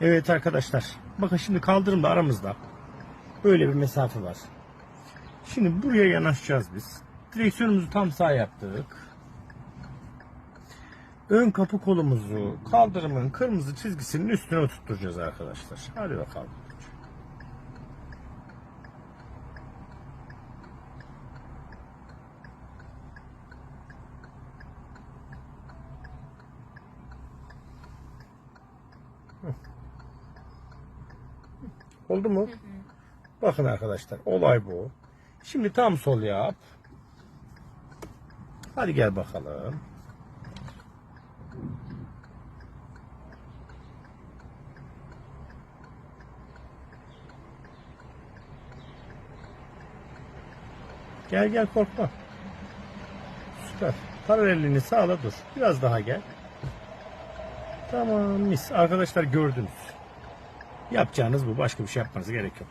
Evet arkadaşlar. Bakın şimdi kaldırımda aramızda. Böyle bir mesafe var. Şimdi buraya yanaşacağız biz. Direksiyonumuzu tam sağ yaptık. Ön kapı kolumuzu kaldırımın kırmızı çizgisinin üstüne oturtacağız arkadaşlar. Hadi bakalım. Oldu mu? Bakın arkadaşlar olay bu. Şimdi tam sol yap. Hadi gel bakalım. Gel gel korkma. Süper. Paralelliğini sağla dur. Biraz daha gel. Tamam mis. Arkadaşlar gördünüz. Yapacağınız bu. Başka bir şey yapmanıza gerek yok.